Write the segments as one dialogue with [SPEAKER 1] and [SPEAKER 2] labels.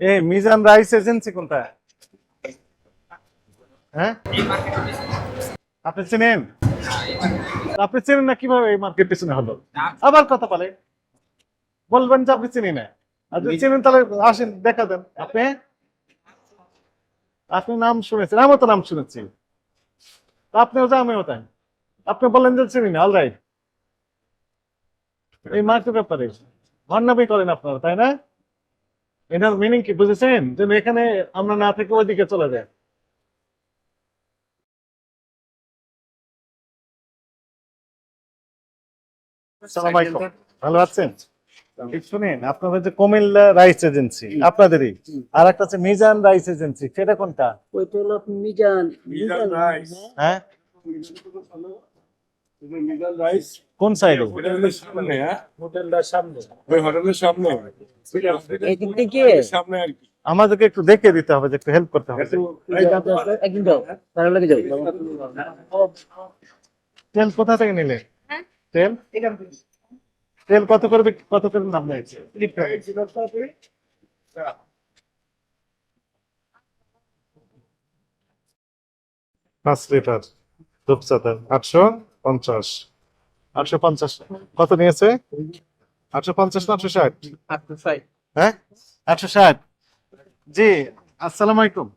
[SPEAKER 1] এ Mizan rice agency কোনটা হ্যাঁ? আপনি চেনেন? আপনি চেনেন না কীভাবে এই মার্কেট পিছনে হলো? আবার কথা বলে বলবেন যে আপনি চিনি না। আর যদি চেনেন তাহলে আসেন দেখা দেন। আপনি? আপনি নাম শুনেছেন। আমিও তো নাম শুনেছি। তা আপনিও যা আমিও তাই। আপনি বললেন যে চিনি না অলরাইট এই মার্কেট ব্যাপারে। ভণ্ডামি করেন আপনারা তাই না? এটার মিনিং কি? বুঝেছেন? যে এখানে আমরা না থেকে ওইদিকে চলে ভালো আছেন? শুনেন আপনাদের যে কুমিল্লা রাইস এজেন্সি আপনাদেরই। আর একটা আছে মিজান রাইস এজেন্সি সেটা কোনটা?
[SPEAKER 2] ওইটা হলো মিজান
[SPEAKER 3] মিজান রাইস।
[SPEAKER 1] হ্যাঁ? কোন সাইডে
[SPEAKER 3] হোটেলের সামনে হ্যাঁ?
[SPEAKER 2] হোটেলটার সামনে।
[SPEAKER 3] ওই হোটেলের সামনে।
[SPEAKER 2] এই থেকে?
[SPEAKER 3] সামনে আর কি।
[SPEAKER 1] আমাদেরকে একটু দেখে দিতে হবে যে একটু হেল্প করতে হবে।
[SPEAKER 2] একদিন যাও। ভালো লাগে যাও।
[SPEAKER 1] তেল কোথা থেকে নিলে? তেল? তেল কত করে কত করে নাম পাঁচ লিটার আটশো? পঞ্চাশ। আটশো পঞ্চাশ। কত নিয়েছে? আটশো পঞ্চাশ না আটশো ষাট? হ্যাঁ? আটশো ষাট। জি আসসালামু আলাইকুম।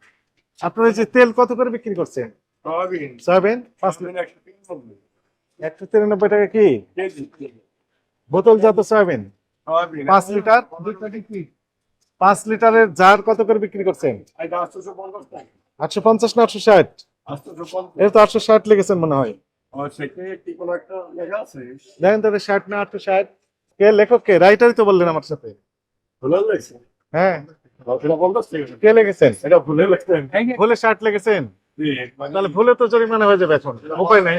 [SPEAKER 1] আপনারা যে তেল কত করে বিক্রি করছেন?
[SPEAKER 3] সয়াবিন।
[SPEAKER 1] সয়াবিন? পাঁচ লিটার
[SPEAKER 3] একশো তিরানব্বই।
[SPEAKER 1] টাকা কি?
[SPEAKER 3] কেজি।
[SPEAKER 1] বোতলজাত সয়াবিন? পাঁচ লিটার? পাঁচ লিটারের জার কত করে বিক্রি করছেন? আটশো পঞ্চাশ না আটশো ষাট? এটা তো আটশো ষাট লেগেছেন মনে হয়। দেখেন ষাট না আটশো ষাট কে লেখক কে? রাইটারই তো বললেন আমার সাথে। হ্যাঁ।
[SPEAKER 3] এটা পঞ্চাশ টাকা
[SPEAKER 1] কে লেগেছেন?
[SPEAKER 3] এটা ভুলে লাগছেন
[SPEAKER 1] ভুলে ষাট লেগেছেন? তাহলে ভুলে তো জরিমানা হয়ে যাবে এখন। উপায় নাই।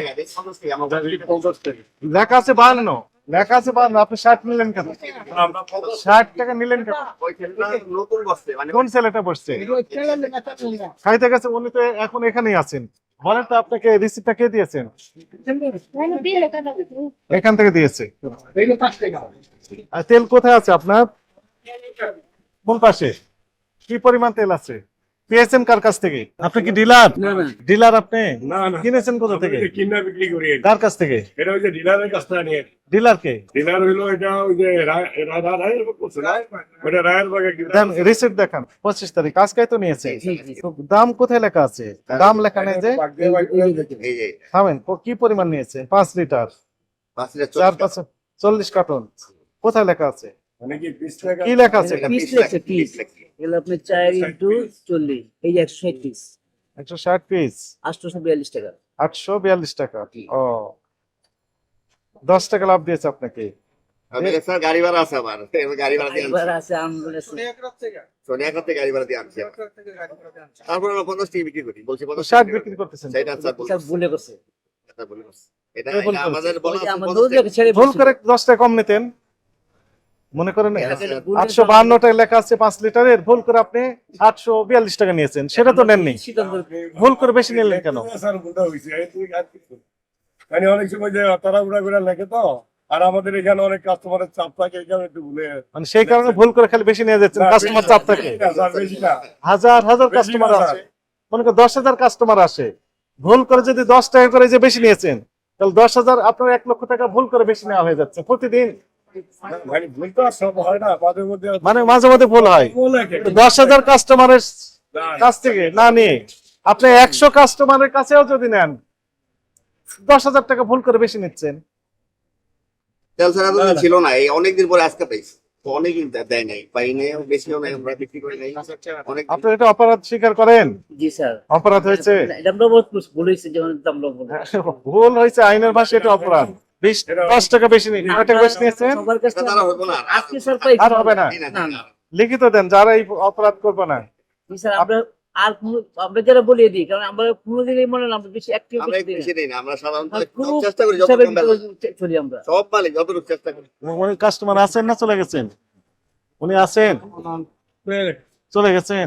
[SPEAKER 1] লেখা আছে বাহান্ন। লেখা আছে বাহান্ন। আপনি ষাট নিলেন কেন?
[SPEAKER 3] আমরা
[SPEAKER 1] ষাট টাকা নিলেন কেন?
[SPEAKER 4] মানে
[SPEAKER 1] কোন ছেলেটা বসছে? খাইতে গেছে উনি তো এখন এখানেই আছেন। বলেন তো আপনাকে রিসিপ্টটা কে দিয়েছেন? এখান থেকে দিয়েছে। তেল কোথায় আছে আপনার? কোন পাশে? কি পরিমাণ তেল আছে? পেয়েছেন কার কাছ থেকে? আপনি কি ডিলার?
[SPEAKER 2] না না।
[SPEAKER 1] ডিলার আপনি?
[SPEAKER 3] না না।
[SPEAKER 1] কিনেছেন কোথা থেকে?
[SPEAKER 3] কিনা বিক্রি করি
[SPEAKER 1] কার কাছ থেকে?
[SPEAKER 3] এটা ওই যে ডিলারের কাছ থেকে নিয়ে।
[SPEAKER 1] ডিলার কে?
[SPEAKER 3] ডিলার হইল এটা ওই যে রায়- রা- রা- রায়ের বাগ করছে না? ওটা রায়ের বাগে
[SPEAKER 1] দেন রিসিপ্ট দেখান। পঁচিশ তারিখ। আজকে তো নিয়েছে। দাম কোথায় লেখা আছে? দাম লেখা নেই যে থামেন। কি পরিমাণ নিয়েছে? পাঁচ লিটার চার
[SPEAKER 4] চল্লিশ
[SPEAKER 1] পাঁচ চল্লিশ কার্টন। কোথায় লেখা আছে?
[SPEAKER 3] কি
[SPEAKER 1] লেখা আছে।
[SPEAKER 2] এগুলো আপনি চার ইন্টু চল্লিশ এই যে একশো পিস
[SPEAKER 1] একশো ষাট পিস
[SPEAKER 2] আটশোশো বিয়াল্লিশ টাকা।
[SPEAKER 1] আটশো বিয়াল্লিশ টাকা। ও। দশ টাকা লাভ দিয়েছে আপনাকে।
[SPEAKER 4] গাড়ি ভাড়া আছে আমার। গাড়ি ভাড়া দিয়ে সোনিয়া গাড়ি ভাড়া আনছি। আমরা পঞ্চাশ টাকা বিক্রি করি। বলছি পঞ্চাশ
[SPEAKER 1] ষাট বিক্রি করতেছেন।
[SPEAKER 4] সেটা স্যার
[SPEAKER 2] ভুলে করছে।
[SPEAKER 4] এটা আমাদের।
[SPEAKER 2] ছেড়ে
[SPEAKER 1] ভুল করে দশ টাকা কম নিতেন। মনে করেন
[SPEAKER 2] ভুলে
[SPEAKER 1] আটশো বাহান্ন টাকা লেখা আছে পাঁচ লিটারের ভুল করে আপনি আটশো বিয়াল্লিশ টাকা নিয়েছেন সেটা তো নেননি। ভুল করে বেশি নিলেন কেন।
[SPEAKER 3] মানে অনেক সময় যে তাড়াহুড়া করে লেখে তো আর আমাদের এখানে অনেক কাস্টমারের চাপ থাকে এখানে একটু ভুলে
[SPEAKER 1] মানে সেই কারণে ভুল করে খালি বেশি নিয়ে যাচ্ছেন কাস্টমার চাপ থাকে। হাজার হাজার কাস্টমার আছে মনে করেন দশ হাজার কাস্টমার আসে। ভুল করে যদি দশ টাকা করে যে বেশি নিয়েছেন তাহলে দশ হাজার আপনার এক লক্ষ টাকা ভুল করে বেশি নেওয়া হয়ে যাচ্ছে। প্রতিদিন
[SPEAKER 3] মানে মাঝে
[SPEAKER 1] মানে মাঝে মাঝে ভুল হয়। দশ হাজার কাস্টমারের কাছ থেকে না নিয়ে আপনি একশো কাস্টমারের কাছেও যদি নেন দশ হাজার টাকা ভুল করে বেশি নিচ্ছেন।
[SPEAKER 4] তেল ছাড়া তো ছিল না এই অনেকদিন পরে আজকে পাইছি তো দেয় নাই পাই নাই বেশিও নাই আমরা বিক্রি করি নাই।
[SPEAKER 1] আপনি এটা অপরাধ স্বীকার করেন?
[SPEAKER 2] জি স্যার।
[SPEAKER 1] অপরাধ হয়েছে?
[SPEAKER 2] যেমন
[SPEAKER 1] ভুল হয়েছে আইনের ভাষা এটা অপরাধ। বিশ দশ টাকা বেশি কয় টাকা বেশি নিয়েছেন?
[SPEAKER 2] সবার কাছে
[SPEAKER 4] তারা হইবো না।
[SPEAKER 2] আজকে স্যার পাই
[SPEAKER 1] আর হবে না। লিখিত দেন যারা এই অপরাধ করবে না।
[SPEAKER 2] জি স্যার আমরা আর কোনো আমরা যারা বলিয়ে দিই কারণ আমরা মনে না আমরা বেশি অ্যাক্টিভ
[SPEAKER 4] আমরা বেশি নেই না আমরা সাধারণত চেষ্টা করি যত
[SPEAKER 2] হিসাবে
[SPEAKER 4] কম
[SPEAKER 2] চলি আমরা।
[SPEAKER 4] সব মালিক যতটুকু চেষ্টা করি।
[SPEAKER 1] উনি কাস্টমার আছেন না চলে গেছেন? উনি আছেন? চলে গেছেন?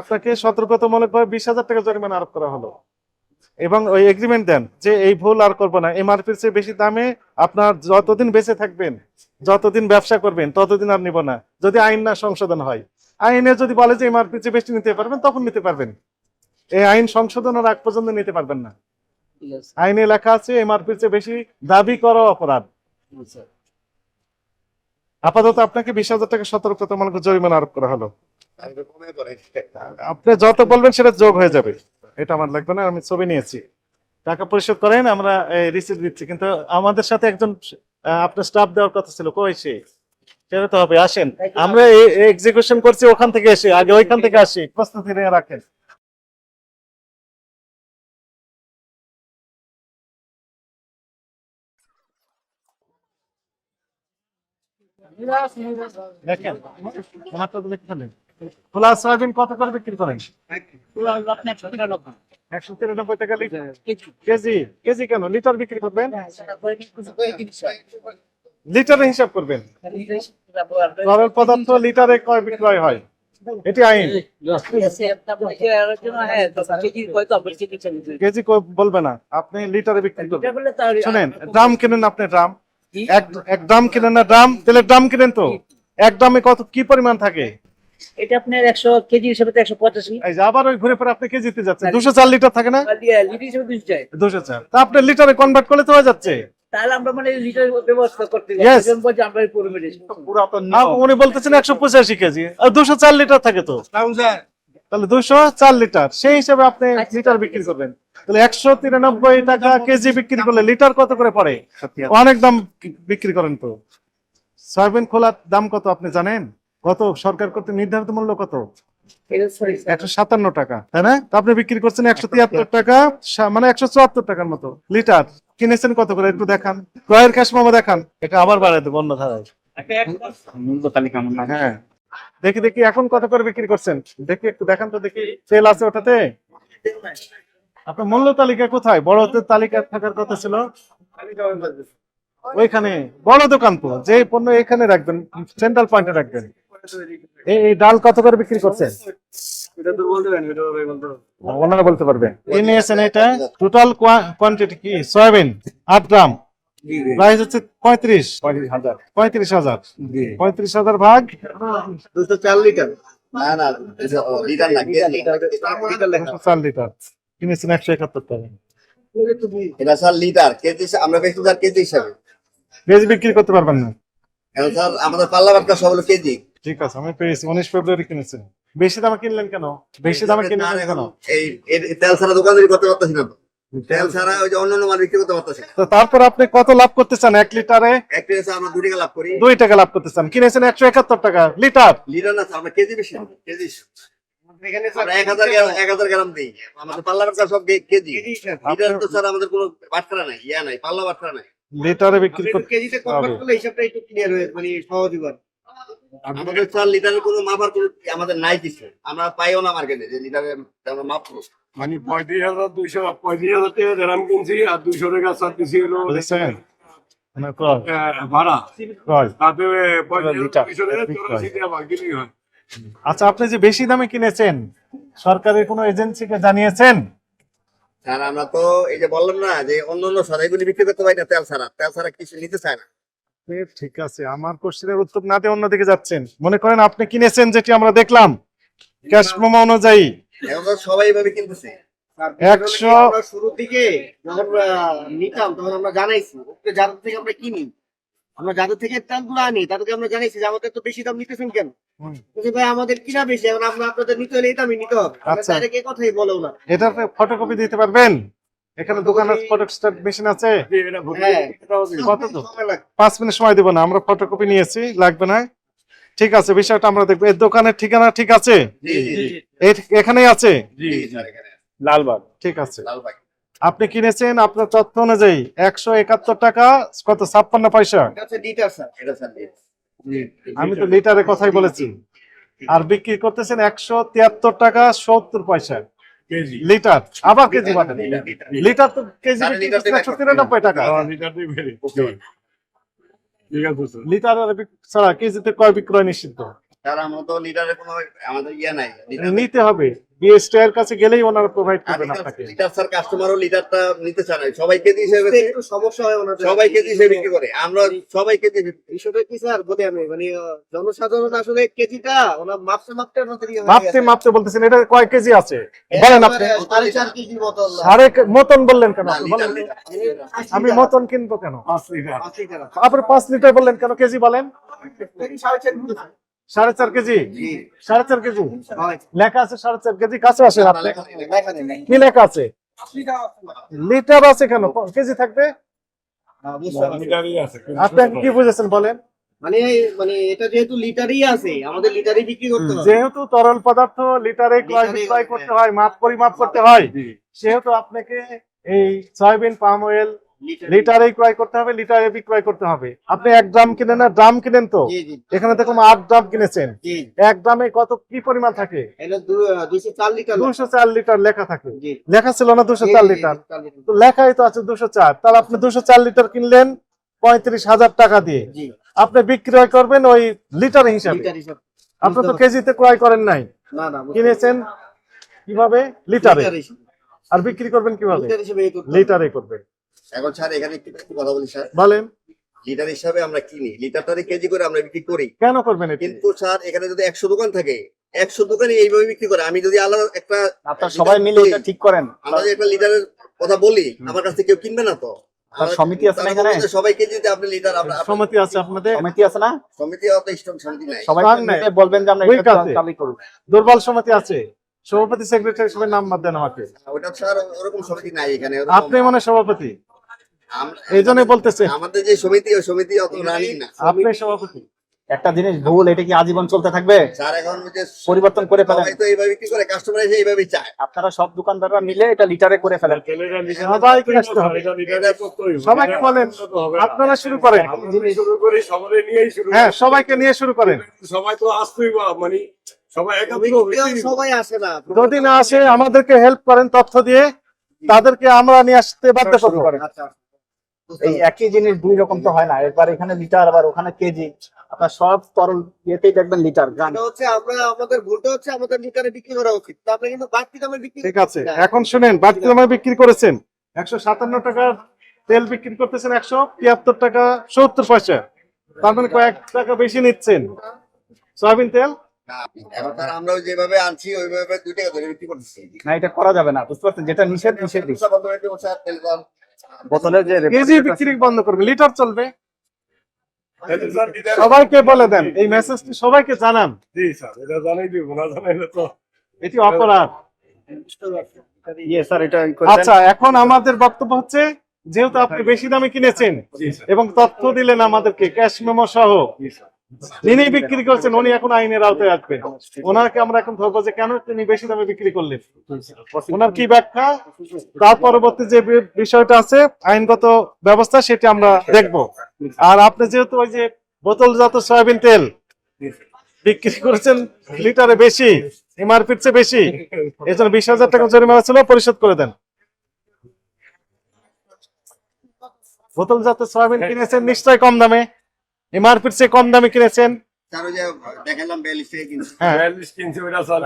[SPEAKER 1] আপনাকে সতর্কতামূলক ভাবে বিশ হাজার টাকা জরিমানা আরোপ করা হলো। এবং ওই এগ্রিমেন্ট দেন যে এই ভুল আর করব না। এমআরপির চেয়ে বেশি দামে আপনার যতদিন বেঁচে থাকবেন যতদিন ব্যবসা করবেন ততদিন আর নিব না। যদি আইন না সংশোধন হয়। আইনে যদি বলে যে এমআরপির চেয়ে বেশি নিতে পারবেন তখন নিতে পারবেন। এই আইন সংশোধনের আগ পর্যন্ত নিতে পারবেন না।
[SPEAKER 2] আছে
[SPEAKER 1] আইনে লেখা আছে এমআরপির চেয়ে বেশি দাবি করো অপরাধ। আপাতত আপনাকে বিশ হাজার টাকা সতর্কতামূলক জরিমানা আরোপ করা হলো। আপনি যত বলবেন সেটা যোগ হয়ে যাবে। এটা আমার লাগবে না আমি ছবি নিয়েছি। টাকা পরিশোধ করেন আমরা রিসিপ্ট দিচ্ছি। কিন্তু আমাদের সাথে একজন আপনার স্টাফ দেওয়ার কথা ছিল কই সে? সেটা তো হবে আসেন। আমরা এক্সিকিউশন করছি ওখান থেকে এসে আগে ওইখান থেকে আসি। প্রস্তুতি নিয়ে রাখেন। দেখেন তো দেখতে। খোলা সয়াবিন কত করে বিক্রি করেন
[SPEAKER 2] একশো
[SPEAKER 1] তিরানব্বই টাকা
[SPEAKER 2] কেজি।
[SPEAKER 1] কেজি কেন লিটার বিক্রি করবেন। লিটারে হিসাব করবেন তরল পদার্থ লিটারে কয় বিক্রয় হয় এটি আইন
[SPEAKER 2] কেজি
[SPEAKER 1] বলবে না, আপনি লিটারে বিক্রি করবেন শুনেন, ড্রাম কিনেন আপনি, ড্রাম? এক ড্রাম কিনেন না ড্রাম তেলের ড্রাম কিনেন তো। এক ড্রামে কত কি পরিমাণ থাকে?
[SPEAKER 2] এটা আপনার একশো কেজি হিসেবে তো একশো পঁচাশি।
[SPEAKER 1] আবার ওই ঘুরে পরে আপনি কেজিতে যাচ্ছেন। দুশো চার লিটার থাকে না?
[SPEAKER 2] লিটার দুশো
[SPEAKER 1] চার। তা আপনি লিটারে কনভার্ট করলে তো হয়ে যাচ্ছে।
[SPEAKER 2] তাহলে আমরা মানে লিটার ব্যবস্থা করতে
[SPEAKER 1] Yes.
[SPEAKER 2] একজন আমরা পুরো
[SPEAKER 1] উনি বলতেছেন একশো পঁচাশি কেজি। আর দুশো চার লিটার থাকে তো। তাহলে দুশো চার লিটার। সেই হিসাবে আপনি লিটার বিক্রি করবেন। তাহলে একশো তিরানব্বই টাকা কেজি বিক্রি করলে লিটার কত করে পড়ে? অনেক দাম বিক্রি করেন তো। সয়াবিন খোলার দাম কত আপনি জানেন? কত? সরকার কর্তৃক নির্ধারিত মূল্য কত। একশো সাতান্ন টাকা তাই না? আপনি বিক্রি করছেন একশো তিয়াত্তর। টাকা মানে একশো চুয়াত্তর টাকার মতো লিটার। কিনেছেন কত করে? একটু দেখান। ক্রয়ের ক্যাশ মামা দেখান। এটা আবার বাড়াই দেবো অন্য ধারায়। হ্যাঁ। দেখি দেখি, এখন কত করে বিক্রি করছেন? দেখি একটু দেখান তো দেখি সেল আছে ওটাতে? আপনার মূল্য তালিকা কোথায়? বড় তালিকা থাকার কথা ছিল। ওইখানে, বড় দোকান তো, যে পণ্য এখানে রাখবেন সেন্ট্রাল পয়েন্টে রাখবেন। এই এই ডাল কত করে বিক্রি করছেন? বলতে পারবে। কি নিয়েছেন এটা টোটাল কোয়ান্টিটি কি? সয়াবিন, আট গ্রাম। প্রাইস হচ্ছে পঁয়ত্রিশ। পঁয়ত্রিশ হাজার। পঁয়ত্রিশ হাজার। ভাগ?
[SPEAKER 4] দুশো চার লিটার। না না লিটার না কেজি
[SPEAKER 1] চার লিটার। কিনেছেন একশো একাত্তর টাকা।
[SPEAKER 4] এটা স্যার লিটার কেজি আমরা বেশি স্যার কেজি হিসাবে।
[SPEAKER 1] কেজি বিক্রি করতে পারবেন না।
[SPEAKER 4] এখন স্যার আমাদের পাল্লা বাটকা সব হলো কেজি।
[SPEAKER 1] ঠিক আছে আমি পেয়েছি। উনিশ ফেব্রুয়ারি কিনেছেন। বেশি দামে কিনলেন কেন? বেশি দামে কিনলেন কেন?
[SPEAKER 4] এই তেল ছাড়া দোকানদারি করতে পারতেছি না। তেল ছাড়া ওই যে অন্যান্য মাল বিক্রি করতে পারতেছি
[SPEAKER 1] তো তারপর আপনি কত লাভ করতে চান এক লিটারে
[SPEAKER 4] স্যার আমরা দু টাকা লাভ করি।
[SPEAKER 1] দুই টাকা লাভ করতে চান কিনেছেন একশো একাত্তর টাকা। লিটার?
[SPEAKER 4] লিটার না আমরা কেজি বেশি কেজি এক হাজার গ্রাম এক হাজার গ্রাম দিই। আমাদের সব কেজি। লিটার তো স্যার আমাদের কোনো বাটখারা নাই ইয়া নাই পাল্লা বাটখারা নাই।
[SPEAKER 1] লিটারে বিক্রি করতে
[SPEAKER 5] কেজিতে কনভার্ট করলে হিসাবটা একটু ক্লিয়ার হয়ে মানে সহজ হয়
[SPEAKER 4] আমাদের স্যার লিটারের কোনো মাপার কোনো আমাদের নাই কিছু। আমরা পাইও না মার্কেটে যে লিটারে আমরা মাপবো
[SPEAKER 3] মানে পঁয়ত্রিশ হাজার দুইশো পঁয়ত্রিশ হাজার টাকা গ্রাম কিনছি আর দুইশো টাকা স্যার দিছি হলো
[SPEAKER 1] মানে
[SPEAKER 3] ভাড়া। তাতে পঁয়ত্রিশ হাজার টাকা হয়।
[SPEAKER 1] আচ্ছা আপনি যে বেশি দামে কিনেছেন সরকারের কোনো এজেন্সিকে জানিয়েছেন?
[SPEAKER 4] স্যার আমরা তো এই যে বললাম না যে অন্য অন্য সারা এগুলি বিক্রি করতে পারি না তেল ছাড়া। তেল ছাড়া কিছু নিতে চায় না।
[SPEAKER 1] ঠিক আছে আমার কোশ্চেনের উত্তর না দিয়ে অন্যদিকে যাচ্ছেন। মনে করেন আপনি কিনেছেন যেটি আমরা দেখলাম। ক্যাশ মেমো অনুযায়ী।
[SPEAKER 4] এখন তো সবাই এভাবে কিনতেছে
[SPEAKER 1] একশো
[SPEAKER 5] শুরুর দিকে যখন নিতাম তখন আমরা জানাইছি যাদের থেকে আমরা কিনি আমরা যাদের থেকে তেলগুলো আনি তাদেরকে আমরা জানাইছি যে আমাদের তো বেশি দাম নিতেছেন কেন? ভাই আমাদের কিনা বেশি এখন আমরা আপনাদের নিতে হলে এই দামই নিতে হবে।
[SPEAKER 1] আচ্ছা।
[SPEAKER 5] ডাইরেক্ট কথাই বলেও না।
[SPEAKER 1] এটার ফটোকপি দিতে পারবেন? এখানে দোকানে ফটোস্টার মেশিন আছে।
[SPEAKER 5] হ্যাঁ।
[SPEAKER 1] কত? তো পাঁচ মিনিট সময় দিব না আমরা ফটোকপি নিয়েছি লাগবে না। ঠিক আছে বিষয়টা আমরা দেখব। এর দোকানের ঠিকানা ঠিক আছে? এখানেই আছে?
[SPEAKER 4] এখানে
[SPEAKER 1] লালবাগ। ঠিক আছে। আপনি কিনেছেন আপনার তথ্য অনুযায়ী একশো একাত্তর টাকা কত ছাপ্পান্ন পয়সা?
[SPEAKER 5] এটা হচ্ছে লিটার স্যার।
[SPEAKER 4] এটা স্যার জি
[SPEAKER 1] আমি তো লিটারের কথাই বলেছি। আর বিক্রি করতেছেন একশো তিয়াত্তর টাকা সত্তর পয়সা। লিটার আবার কেজি
[SPEAKER 4] লিটার,
[SPEAKER 1] তো কেজি একশো তিরানব্বই টাকা
[SPEAKER 3] হ্যাঁ, লিটারটাই বেড়ে ঠিক আছে স্যার
[SPEAKER 1] লিটার ছাড়া কেজিতে কয় বিক্রয় নিষিদ্ধ?
[SPEAKER 4] তার কোনো আমাদের ইয়ে নাই
[SPEAKER 1] নিতে হবে। বিএসটি এর কাছে গেলেই ওনারা প্রোভাইড করবেন আপনাকে।
[SPEAKER 4] লিটার স্যার কাস্টমারও লিটারটা নিতে চায় না সবাই কেজি হিসেবে
[SPEAKER 5] একটু সমস্যা হয় ওনাদের।
[SPEAKER 4] সবাই কেজি বিক্রি করে। আমরা সবাই কেজি
[SPEAKER 5] বিষয়টা কি স্যার বলি আমি মানে জনসাধারণ আসলে কেজিটা ওনার মাপতে মাপতে ওনাদের
[SPEAKER 1] মাপতে মাপতে বলতেছেন এটা কয় কেজি আছে? বলেন আপনি।
[SPEAKER 5] একেবারে সাড়ে কেজি
[SPEAKER 1] মতন। বললেন কেন বলেন। আমি মতন কিনবো কেন?
[SPEAKER 3] লিটার
[SPEAKER 5] পাঁচ লিটার।
[SPEAKER 1] আপনি পাঁচ লিটার বললেন কেন? কেজি বলেন।
[SPEAKER 5] কেজি। সাড়ে চার কেজি?
[SPEAKER 1] সাড়ে চার কেজি? লেখা আছে সাড়ে চার কেজি কাছে আসেন আপনি। কি লেখা আছে? লিটার আছে কেন? কেজি থাকবে?
[SPEAKER 5] হ্যাঁ,
[SPEAKER 1] আপনি কি বুঝেছেন বলেন?
[SPEAKER 5] মানে মানে এটা যেহেতু লিটারই আছে আমাদের লিটারই বিক্রি করতে
[SPEAKER 1] যেহেতু তরল পদার্থ লিটারে ক্রয় বিক্রয় করতে হয় মাপ পরিমাপ করতে হয় সেহেতু আপনাকে এই সয়াবিন পাম অয়েল লিটারে ক্রয় করতে হবে লিটারে বিক্রয় করতে হবে। আপনি এক ড্রাম কিনেন না ড্রাম কিনেন তো? এখানে দেখুন আট ড্রাম কিনেছেন। এক ড্রামে কত কি পরিমাণ থাকে? দুশো চার লিটার লেখা। থাকে। লেখা ছিল না দুশো চার লিটার তো লেখাই তো আছে দুশো চার। তাহলে আপনি দুশো চার লিটার কিনলেন পঁয়ত্রিশ হাজার টাকা দিয়ে। আপনি বিক্রয় করবেন ওই লিটার হিসাবে। আপনি তো কেজিতে ক্রয় করেন নাই। কিনেছেন কীভাবে? লিটারে আর বিক্রি করবেন কীভাবে।
[SPEAKER 5] লিটারে
[SPEAKER 1] করবেন।
[SPEAKER 4] এখন স্যার এখানে একটু কথা বলি স্যার।
[SPEAKER 1] বলেন।
[SPEAKER 4] লিটার হিসাবে আমরা কিনি লিটার লিটারটারে কেজি করে আমরা বিক্রি করি।
[SPEAKER 1] কেন করবেন
[SPEAKER 4] কিন্তু স্যার এখানে যদি একশো দোকান থাকে একশো দোকানে এইভাবে বিক্রি করে। আমি যদি আলাদা একটা
[SPEAKER 6] আপনার সবাই মিলে এটা ঠিক করেন।
[SPEAKER 4] আমরা যদি একটা লিটারের কথা বলি আমার কাছ থেকে কেউ কিনবে না তো?
[SPEAKER 6] সমিতি আছে না এখানে?
[SPEAKER 4] সবাই কেজিতে আপনি লিটার
[SPEAKER 1] সমিতি আছে আপনাদের?
[SPEAKER 6] সমিতি আছে না?
[SPEAKER 4] সমিতি অত স্ট্রং সমিতি নাই।
[SPEAKER 6] সবাই বলবেন যে আমরা এটা চালু করব।
[SPEAKER 1] দুর্বল সমিতি আছে। সভাপতি সেক্রেটারি সবাই নাম্বার দেন আমাকে।
[SPEAKER 4] ওটা স্যার ওরকম সমিতি নাই এখানে
[SPEAKER 1] আপনি মনে হয় সভাপতি? এই জন্যই বলতেছেন
[SPEAKER 4] আমাদের যে সমিতি ওই সমিতি অত রানিং না।
[SPEAKER 1] আপনি সভাপতি
[SPEAKER 6] একটা জিনিস ভুল এটা কি আজীবন চলতে থাকবে?
[SPEAKER 4] স্যার এখন যে
[SPEAKER 6] পরিবর্তন করে ফেলেন।
[SPEAKER 4] তো এইভাবে বিক্রি করে? কাস্টমার এসে এইভাবেই চায়।
[SPEAKER 6] আপনারা সব দোকানদাররা মিলে এটা লিটারে করে ফেলেন।
[SPEAKER 1] সবাইকে আসতে হবে। সবাইকে বলেন আপনারা শুরু করেন।
[SPEAKER 3] শুরু করি সবাই নিয়েই শুরু
[SPEAKER 1] হ্যাঁ সবাইকে নিয়ে শুরু করেন।
[SPEAKER 3] সবাই তো আসতেই বা মানে সবাই
[SPEAKER 5] সবাই আসে না
[SPEAKER 1] যদি না আসে আমাদেরকে হেল্প করেন তথ্য দিয়ে তাদেরকে আমরা নিয়ে আসতে বাধ্য করব।
[SPEAKER 5] আচ্ছা।
[SPEAKER 6] এই একই জিনিস দুই রকম তো হয় না। একবার এখানে লিটার আবার ওখানে কেজি। আপনার সব তরল ইয়েতেই দেখবেন লিটার
[SPEAKER 5] এটা হচ্ছে আমরা আমাদের ভুলটা হচ্ছে আমাদের লিটারে বিক্রি করা উচিত। তা আমরা কিন্তু বাড়তি দামে বিক্রি
[SPEAKER 1] ঠিক আছে। এখন শুনেন বাড়তি দামে বিক্রি করেছেন। একশো সাতান্ন টাকার তেল বিক্রি করতেছেন একশো তিয়াত্তর টাকা সত্তর পয়সা। তার মানে কয়েক টাকা বেশি নিচ্ছেন। সয়াবিন তেল?
[SPEAKER 4] আমরা যেভাবে আনছি ওইভাবে দুই টাকা ধরে বিক্রি করতেছি।
[SPEAKER 6] না এটা করা যাবে না। বুঝতে পারছেন? যেটা নিষেধ নিষেধই।
[SPEAKER 4] হয়ে
[SPEAKER 6] বোতলের যে
[SPEAKER 1] কেজি বিক্রি বন্ধ করবে লিটার চলবে। সবাইকে বলে দেন এই মেসেজটি সবাইকে জানান।
[SPEAKER 3] জি স্যার এটা জানাই দিব না জানাইলে তো
[SPEAKER 1] এটি অপরাধ।
[SPEAKER 6] ইয়ে।
[SPEAKER 1] আচ্ছা এখন আমাদের বক্তব্য হচ্ছে যেহেতু আপনি বেশি দামে কিনেছেন এবং তথ্য দিলেন আমাদেরকে ক্যাশ মেমো সহ।
[SPEAKER 3] জি স্যার।
[SPEAKER 1] যিনি বিক্রি করছেন, উনি এখন আইনের আওতায় আসবেন ওনাকে আমরা এখন ধরবো যে কেন তিনি বেশি দামে বিক্রি করলেন? ওনার কি ব্যাখ্যা? তার পরবর্তী যে বিষয়টা আছে, আইনগত ব্যবস্থা, সেটি আমরা দেখব। আর আপনি যেহেতু ওই যে বোতলজাত সয়াবিন তেল বিক্রি করেছেন, লিটারে বেশি, এমআরপির চেয়ে বেশি এই জন্য বিশ হাজার টাকা জরিমানা ছিল, পরিশোধ করে দেন। বোতলজাত সয়াবিন কিনেছেন নিশ্চয়ই কম দামে। এমআরপির চেয়ে কম দামে কিনেছেন? হ্যাঁ।
[SPEAKER 3] স্যার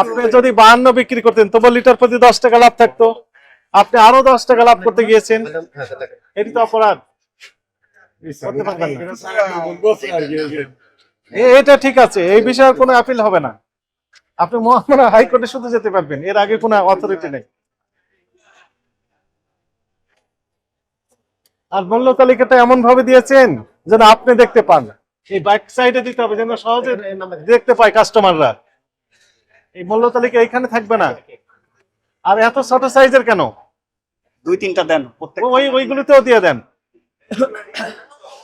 [SPEAKER 1] আপনি যদি বাহান্ন বিক্রি করতেন তবু লিটার প্রতি দশ টাকা লাভ থাকতো। আপনি আরও দশ টাকা লাভ করতে গিয়েছেন। এটি তো অপরাধ।
[SPEAKER 3] এটা
[SPEAKER 1] ঠিক আছে। এই বিষয়ে কোনো আপিল হবে না। আপনি মহামারা হাইকোর্টে শুধু যেতে পারবেন। এর আগে কোনো অথরিটি নেই। আর মূল্য তালিকাটা এমন ভাবে দিয়েছেন? যেন আপনি দেখতে পান। এই ব্যাক সাইডে দিতে হবে যেন সহজে দেখতে পায় কাস্টমাররা এই মূল্য তালিকা এখানে থাকবে না। আর এত ছোট সাইজের কেন?
[SPEAKER 6] দুই তিনটা দেন প্রত্যেক
[SPEAKER 1] ওই ওইগুলোতেও দিয়ে দেন।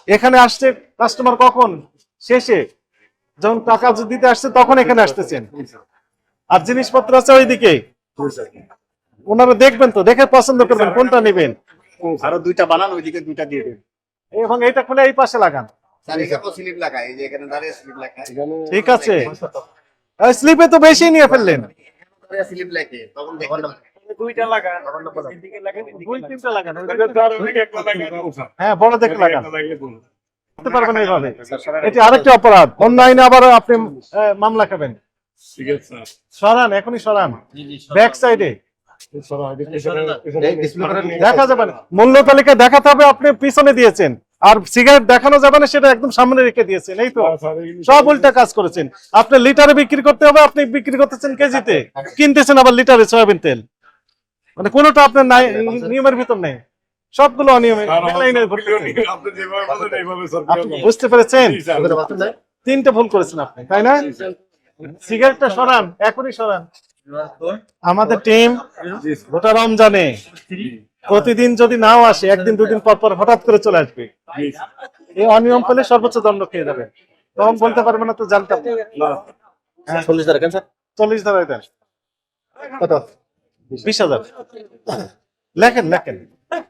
[SPEAKER 1] এখানে আসছে কাস্টমার কখন? শেষে। যখন টাকা দিতে আসছে তখন এখানে আসতেছেন। আর জিনিসপত্র আছে ওইদিকে। ওনারা দেখবেন তো দেখে পছন্দ করবেন কোনটা নেবেন?
[SPEAKER 6] আরও দুইটা বানান ওইদিকে দুইটা দিয়ে দেন
[SPEAKER 1] এবং এইটা খুলে এই পাশে লাগান। ঠিক আছে। স্লিপে তো বেশি নিয়ে ফেললেন। হ্যাঁ বড় দেখে লাগান।
[SPEAKER 3] একটা লাগাই দাও।
[SPEAKER 1] করতে পারবেন এইভাবে। এটি আরেকটা অপরাধ। অনলাইনে আবার আপনি মামলা খাবেন।
[SPEAKER 3] ঠিক আছে স্যার।
[SPEAKER 1] সরান এখনই সরান। ব্যাক সাইডে। মূল্য তালিকা দেখাতে হবে আপনি পিছনে দিয়েছেন আর সিগারেট দেখানো যাবে না সেটা একদম সামনে রেখে দিয়েছেন এই তো সব উল্টা কাজ করেছেন আপনি লিটারে বিক্রি করতে হবে আপনি বিক্রি করতেছেন কেজিতে কিনতেছেন আবার লিটারে সয়াবিন তেল মানে কোনোটা আপনার নাই নিয়মের ভিতর নেই সবগুলো
[SPEAKER 3] আপনি
[SPEAKER 1] বুঝতে পেরেছেন। তিনটে ভুল করেছেন আপনি তাই না সিগারেটটা সরান, এখনই সরান আমাদের টিম গোটা রমজানে প্রতিদিন যদি নাও আসে একদিন দুদিন পর পর হঠাৎ করে চলে আসবে। এই অনিয়ম পেলে সর্বোচ্চ দণ্ড খেয়ে যাবে। তখন বলতে পারবে না তো জানতাম
[SPEAKER 3] না।
[SPEAKER 6] চল্লিশ কেন স্যার?
[SPEAKER 1] চল্লিশ
[SPEAKER 6] কত?
[SPEAKER 1] বিশ হাজার। লেখেন লেখেন।